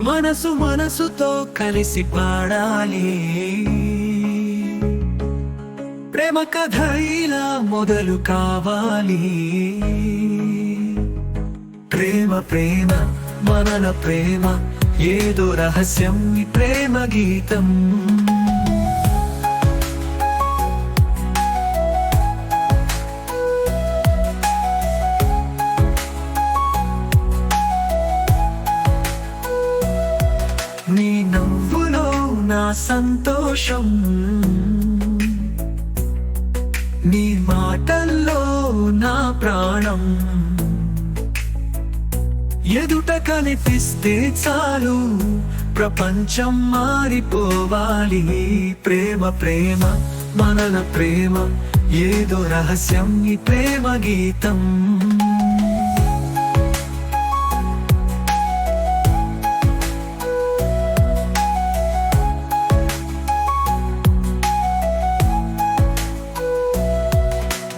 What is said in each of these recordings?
మనసు మనసుతో కలిసి పాడాలి. ప్రేమ కథ ఇలా మొదలు కావాలి. ప్రేమ ప్రేమ మనల ప్రేమ ఏదో రహస్యం ప్రేమ గీతం. నీ నవ్వులో నా సంతోషం. నీ మాటల్లో నా ప్రాణం. ఎదుట కనిపిస్తే చాలు ప్రపంచం మారిపోవాలి. ప్రేమ ప్రేమ మనల ప్రేమ ఏదో రహస్యం ఈ ప్రేమ గీతం.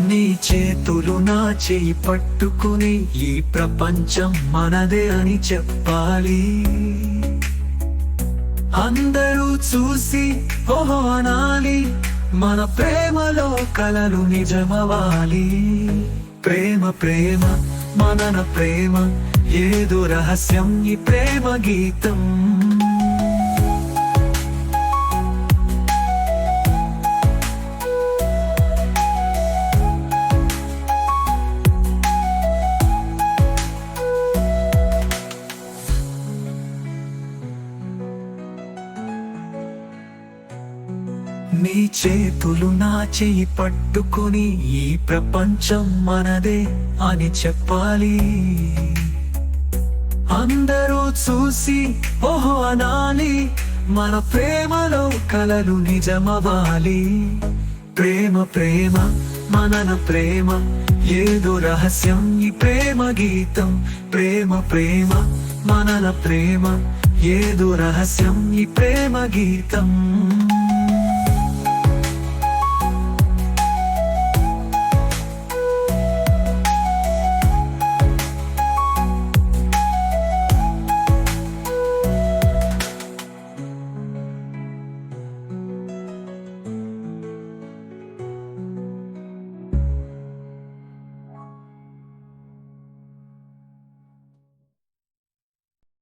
నీ చేతులు నా చేయి పట్టుకుని ఈ ప్రపంచం మనదే అని చెప్పాలి. అందరూ చూసి ఓహో అనాలి మన ప్రేమలో కలలు నిజమవాలి ప్రేమ ప్రేమ మనన ప్రేమ ఏదో రహస్యం ఈ ప్రేమ గీతం. నీ చేతులు నా చెయ్యి పట్టుకుని ఈ ప్రపంచం మనదే అని చెప్పాలి. అందరూ చూసి ఓహో అనాలి మన ప్రేమలో కలలు నిజమవాలి ప్రేమ ప్రేమ మనన ప్రేమ ఏదో రహస్యం ఈ ప్రేమ గీతం. ప్రేమ ప్రేమ మనల ప్రేమ ఏదో రహస్యం ఈ ప్రేమ గీతం.